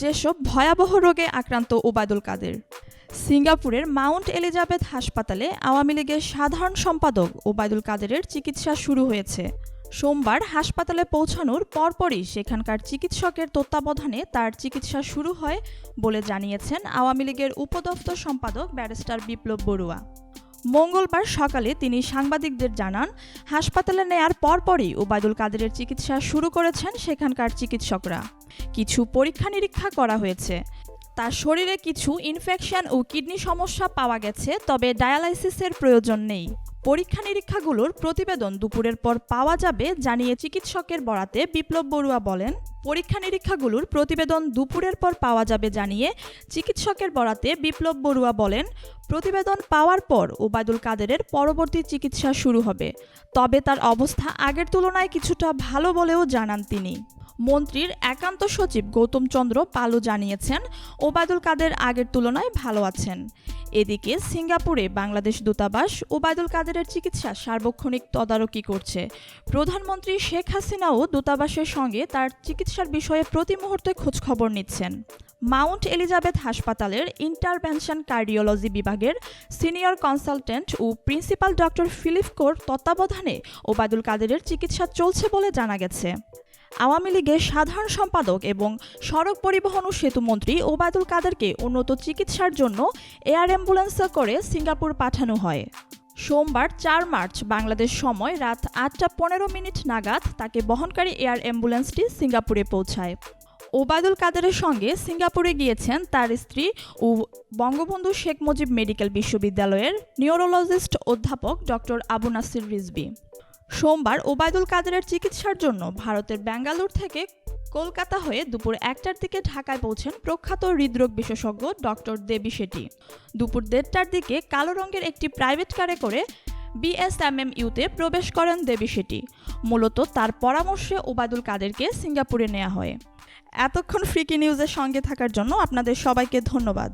যেসব ভয়াবহ রোগে আক্রান্ত ওবায়দুল কাদের। সিঙ্গাপুরের মাউন্ট এলিজাবেথ হাসপাতালে আওয়ামী লীগের সাধারণ সম্পাদক ওবায়দুল কাদেরের চিকিৎসা শুরু হয়েছে। সোমবার হাসপাতালে পৌঁছানোর পরপরই সেখানকার চিকিৎসকের তত্ত্বাবধানে তার চিকিৎসা শুরু হয় বলে জানিয়েছেন আওয়ামী লীগের উপদপ্তর সম্পাদক ব্যারিস্টার বিপ্লব বড়ুয়া। মঙ্গলবার সকালে তিনি সাংবাদিকদের জানান, হাসপাতালে নেয়ার পরপরই ওবায়দুল কাদেরের চিকিৎসা শুরু করেছেন সেখানকার চিকিৎসকরা। কিছু পরীক্ষা নিরীক্ষা করা হয়েছে। তার শরীরে কিছু ইনফেকশন ও কিডনি সমস্যা পাওয়া গেছে, তবে ডায়ালাইসিসের প্রয়োজন নেই। পরীক্ষা নিরীক্ষাগুলোর প্রতিবেদন দুপুরের পর পাওয়া যাবে, জানিয়ে চিকিৎসকের বরাতে বিপ্লব বড়ুয়া বলেন। পরীক্ষা নিরীক্ষাগুলোর প্রতিবেদন দুপুরের পর পাওয়া যাবে, জানিয়ে চিকিৎসকের বরাতে বিপ্লব বড়ুয়া বলেন, প্রতিবেদন পাওয়ার পর ওবায়দুল কাদেরের পরবর্তী চিকিৎসা শুরু হবে। তবে তার অবস্থা আগের তুলনায় কিছুটা ভালো বলেও জানান তিনি। মন্ত্রীর একান্ত সচিব গৌতম চন্দ্র পালু জানিয়েছেন, ওবায়দুল কাদের আগের তুলনায় ভালো আছেন। এদিকে সিঙ্গাপুরে বাংলাদেশ দূতাবাস ওবায়দুল কাদেরের চিকিৎসা সার্বক্ষণিক তদারকি করছে। প্রধানমন্ত্রী শেখ হাসিনাও দূতাবাসের সঙ্গে তার চিকিৎসার বিষয়ে প্রতি মুহূর্তে খোঁজখবর নিচ্ছেন। মাউন্ট এলিজাবেথ হাসপাতালের ইন্টারভেনশন কার্ডিওলজি বিভাগের সিনিয়র কনসালটেন্ট ও প্রিন্সিপাল ডক্টর ফিলিপ কোর তত্ত্বাবধানে ওবায়দুল কাদেরের চিকিৎসা চলছে বলে জানা গেছে। আওয়ামী লীগের সাধারণ সম্পাদক এবং সড়ক পরিবহন ও সেতু মন্ত্রী ওবায়দুল কাদেরকে উন্নত চিকিৎসার জন্য এয়ার অ্যাম্বুলেন্সে করে সিঙ্গাপুর পাঠানো হয়। সোমবার চার মার্চ বাংলাদেশ সময় রাত আটটা পনেরো মিনিট নাগাদ তাকে বহনকারী এয়ার অ্যাম্বুলেন্সটি সিঙ্গাপুরে পৌঁছায়। ওবায়দুল কাদেরের সঙ্গে সিঙ্গাপুরে গিয়েছেন তার স্ত্রী ও বঙ্গবন্ধু শেখ মুজিব মেডিকেল বিশ্ববিদ্যালয়ের নিউরোলজিস্ট অধ্যাপক ডক্টর আবু নাসির রিজবি সোমবার ওবায়দুল কাদেরের চিকিৎসার জন্য ভারতের ব্যাঙ্গালোর থেকে কলকাতা হয়ে দুপুর একটার দিকে ঢাকায় পৌঁছেন প্রখ্যাত হৃদরোগ বিশেষজ্ঞ ডক্টর দেবী শেঠি। দুপুর দেড়টার দিকে কালো রঙের একটি প্রাইভেট কারে করে বিএসএমএমইউতে প্রবেশ করেন দেবী শেঠি। মূলত তার পরামর্শে ওবায়দুল কাদেরকে সিঙ্গাপুরে নেওয়া হয়। এতক্ষণ ফ্রিকি নিউজের সঙ্গে থাকার জন্য আপনাদের সবাইকে ধন্যবাদ।